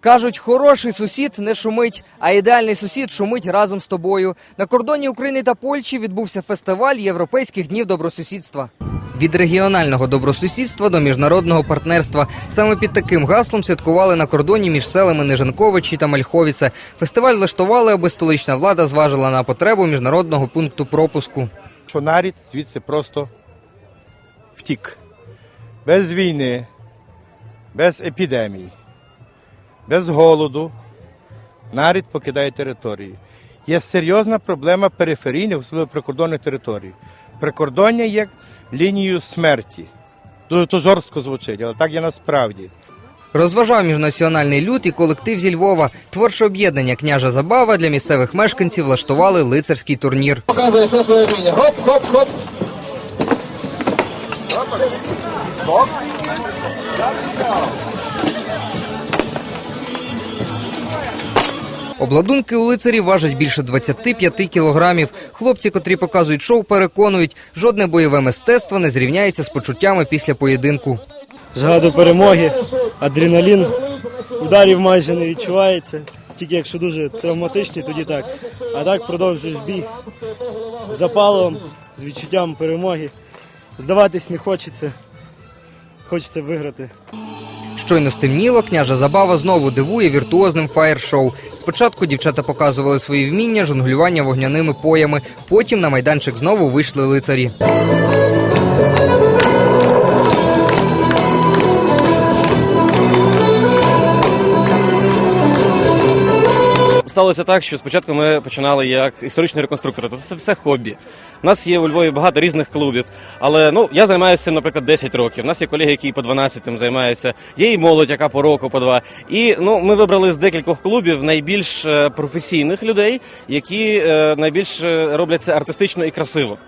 Кажуть, хороший сусід не шумить, а ідеальний сусід шумить разом з тобою. На кордоні України та Польщі відбувся фестиваль європейських днів добросусідства. Від регіонального добросусідства до міжнародного партнерства саме під таким гаслом святкували на кордоні між селами Нежанковичі та Мальховіце. Фестиваль влаштували, аби столична влада зважила на потребу міжнародного пункту пропуску. що нарід звідси просто втік. Без війни, без епідемії, без голоду нарід покидає територію. Є серйозна проблема периферійних, особливо прикордонних територій. Прикордоння є лінією смерті. Дуже то жорстко звучить, але так є насправді. Розважав міжнаціональний люд і колектив зі Львова. Творче об'єднання княжа Забава для місцевих мешканців влаштували лицарський турнір. Показує все своє вміння. Хоп, хоп, хоп. Обладунки у лицарів важать більше 25 кілограмів. Хлопці, котрі показують шоу, переконують, жодне бойове мистецтво не зрівняється з почуттями після поєдинку. Жага перемоги, адреналін, ударів майже не відчувається. Тільки якщо дуже травматичні, тоді так. А так продовжуєш бій з запалом, з відчуттям перемоги. Здаватись не хочеться. Хочеться виграти. Щойно стемніло, княжа Забава знову дивує віртуозним фаєр-шоу. Спочатку дівчата показували свої вміння жонглювання вогняними поями. Потім на майданчик знову вийшли лицарі. Сталося так, що спочатку ми починали як історичні реконструктори, тобто це все хобі. У нас є у Львові багато різних клубів, але ну я займаюся наприклад, 10 років. У нас є колеги, які по 12 тим займаються. Є і молодь, яка по року, по два. І ну ми вибрали з декількох клубів найбільш е, професійних людей, які е, найбільш е, роблять це артистично і красиво.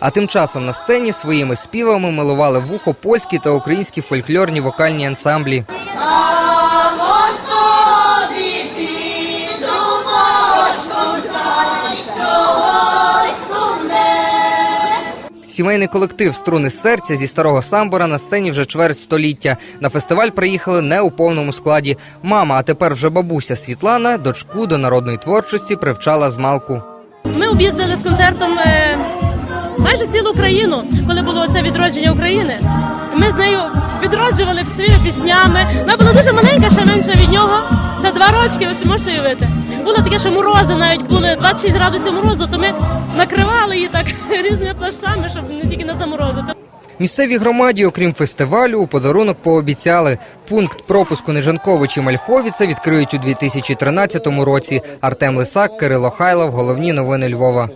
А тим часом на сцені своїми співами милували вухо польські та українські фольклорні вокальні ансамблі. Сімейний колектив Струни серця зі старого самбора на сцені вже чверть століття. На фестиваль приїхали не у повному складі. Мама, а тепер вже бабуся Світлана, дочку до народної творчості привчала з малку. Ми об'їздили з концертом е, майже цілу країну, коли було це відродження України. Ми з нею відроджували своїми піснями. Вона була дуже маленька, ще менша від нього. Це два рочки, ви можете уявити. Було таке, що морози навіть були 26 градусів морозу, то ми накривали її так різними плащами, щоб не тільки не заморозити. Місцевій громаді, окрім фестивалю, у подарунок пообіцяли. Пункт пропуску Нежанковичі Мальховіце відкриють у 2013 році. Артем Лисак, Кирило Хайлов. Головні новини Львова.